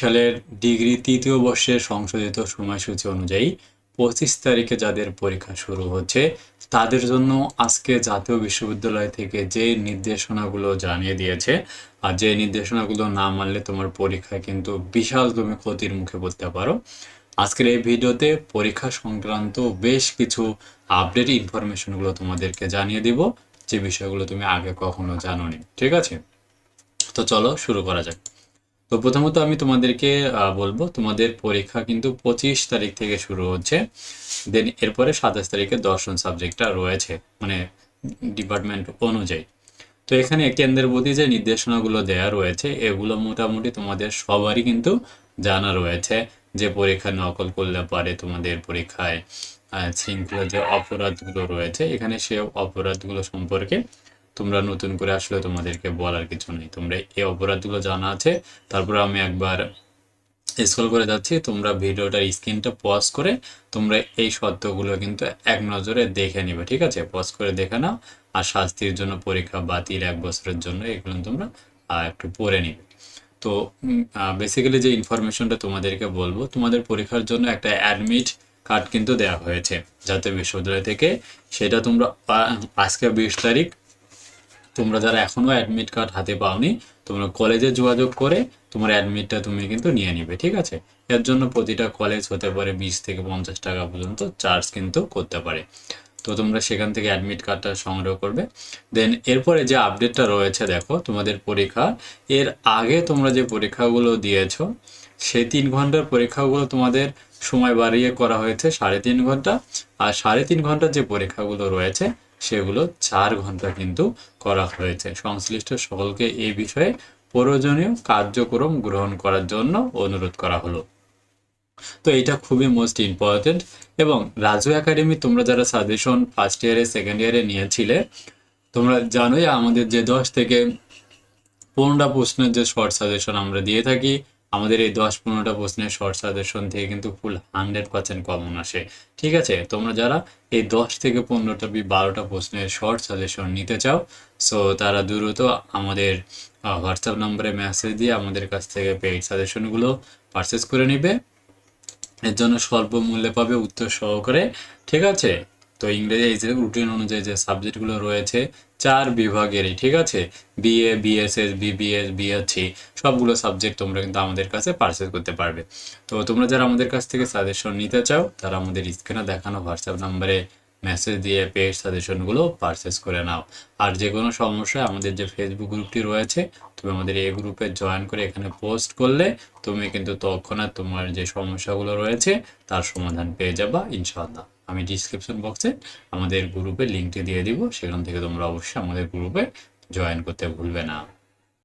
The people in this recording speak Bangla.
সালের ডিগ্রি তৃতীয় বর্ষের সংশোধিত সময়সূচি অনুযায়ী পঁচিশ তারিখে যাদের পরীক্ষা শুরু হচ্ছে, তাদের জন্য আজকে জাতীয় বিশ্ববিদ্যালয় থেকে যে নির্দেশনাগুলো জানিয়ে দিয়েছে, আর যে নির্দেশনাগুলো না মানলে তোমার পরীক্ষায় কিন্তু বিশাল তুমি ক্ষতির মুখে পড়তে পারো। আজকের এই ভিডিওতে পরীক্ষা সংক্রান্ত বেশ কিছু আপডেট ইনফরমেশনগুলো তোমাদেরকে জানিয়ে দিব, যে বিষয়গুলো তুমি আগে কখনো জানোনি, ঠিক আছে? তো চলো শুরু করা যাক। তো প্রথমত আমি তোমাদেরকে বলব তোমাদের পরীক্ষা কিন্তু পঁচিশ তারিখ থেকে শুরু হচ্ছে। দেন এরপরে সাতাশ তারিখে দর্শন সাবজেক্টটা রয়েছে মানে ডিপার্টমেন্ট অনুযায়ী। তো এখানে কেন্দ্রের প্রতি যে নির্দেশনাগুলো দেয়া রয়েছে, এগুলো মোটামুটি তোমাদের সবারই কিন্তু জানা রয়েছে যে পরীক্ষা নকল করলে পারে তোমাদের পরীক্ষায় শৃঙ্খলা যে অপরাধগুলো রয়েছে, এখানে সে অপরাধগুলো সম্পর্কে তোমরা নতুন করে আসলে তোমাদেরকে বলার কিছু নেই। তোমরা এই অপরাধগুলো জানা আছে, তারপর আমি একবার স্ক্রল করে যাচ্ছি, তোমরা ভিডিওটার স্ক্রিনটা পজ করে তোমরা এই সত্যগুলো কিন্তু এক নজরে দেখে নিবে, ঠিক আছে? পজ করে দেখে নাও, আর শাস্তির জন্য পরীক্ষা বাতিল এক বছরের জন্য এগুলো তোমরা একটু পড়ে নিবে। তো বেসিক্যালি যে ইনফরমেশনটা তোমাদেরকে বলব, তোমাদের পরীক্ষার জন্য একটা অ্যাডমিট কার্ড কিন্তু দেওয়া হয়েছে জাতীয় বিশ্ববিদ্যালয় থেকে সেটা তোমরা আজকে বিশ তারিখ তোমরা যারা এখনও অ্যাডমিট কার্ড হাতে পাওনি, তোমরা কলেজে যোগাযোগ করে তোমার অ্যাডমিটটা তুমি কিন্তু নিয়ে নিবে, ঠিক আছে? এর জন্য প্রতিটা কলেজ হতে পারে বিশ থেকে পঞ্চাশ টাকা পর্যন্ত চার্জ কিন্তু করতে পারে। তো তোমরা সেখান থেকে অ্যাডমিট কার্ডটা সংগ্রহ করবে। দেন এরপরে যে আপডেটটা রয়েছে, দেখো, তোমাদের পরীক্ষা। এর আগে তোমরা যে পরীক্ষাগুলো দিয়েছ, সেই তিন ঘণ্টার পরীক্ষাগুলো তোমাদের সময় বাড়িয়ে করা হয়েছে সাড়ে তিন ঘণ্টা। আর সাড়ে তিন ঘণ্টার যে পরীক্ষাগুলো রয়েছে সেগুলো চার ঘণ্টা কিন্তু করা হয়েছে। সংশ্লিষ্ট সকলকে এই বিষয়ে প্রয়োজনীয় কার্যক্রম গ্রহণ করার জন্য অনুরোধ করা হলো। তো এটা খুবই মোস্ট ইম্পর্টেন্ট এবং রাজু একাডেমি তোমরা যারা সাজেশন ফার্স্ট ইয়ারে সেকেন্ড ইয়ারে নিয়েছিলে, তোমরা জানোই আমাদের যে দশ থেকে পনেরোটা প্রশ্নের যে শর্ট সাজেশন আমরা দিয়ে থাকি আমাদের এই দশ পনেরোটা প্রশ্নের শর্ট সাজেশন থেকে কিন্তু ফুল হান্ড্রেড পার্সেন্ট কমন আসে। ঠিক আছে? তোমরা যারা এই দশ থেকে পনেরোটা বি বারোটা প্রশ্নের শর্ট সাজেশন নিতে চাও সো তারা দ্রুত আমাদের হোয়াটসঅ্যাপ নম্বরে মেসেজ দিয়ে আমাদের কাছ থেকে পেইড সাজেশনগুলো পারচেস করে নিবে। এর জন্য স্বল্প মূল্যে পাবে উত্তর সহকারে। ঠিক আছে? তো ইংরেজি যে রুটিন অনুযায়ী যে সাবজেক্টগুলো রয়েছে, চার বিভাগেরই, ঠিক আছে? বিএ বিএসএস বিবিএস বিএসসি সবগুলো সাবজেক্ট তোমরা কিন্তু আমাদের কাছে পারচেস করতে পারবে। তো তোমরা যারা আমাদের কাছ থেকে সাজেশন নিতে চাও, তারা আমাদের স্ক্রিনে দেখানো হোয়াটসঅ্যাপ নাম্বারে মেসেজ দিয়ে পেড সাজেশনগুলো পারচেস করে নাও। আর যে কোনো সমস্যা আমাদের যে ফেসবুক গ্রুপটি রয়েছে, তুমি আমাদের এই গ্রুপে জয়েন করে এখানে পোস্ট করলে, তুমি কিন্তু তৎক্ষণাৎ তোমার যে সমস্যাগুলো রয়েছে, তার সমাধান পেয়ে যাবা, ইনশাআল্লাহ। আমি ডিসক্রিপশন বক্সে আমাদের গ্রুপে লিঙ্কটি দিয়ে দিব। সেখান থেকে তোমরা অবশ্যই আমাদের গ্রুপে জয়েন করতে ভুলবে না।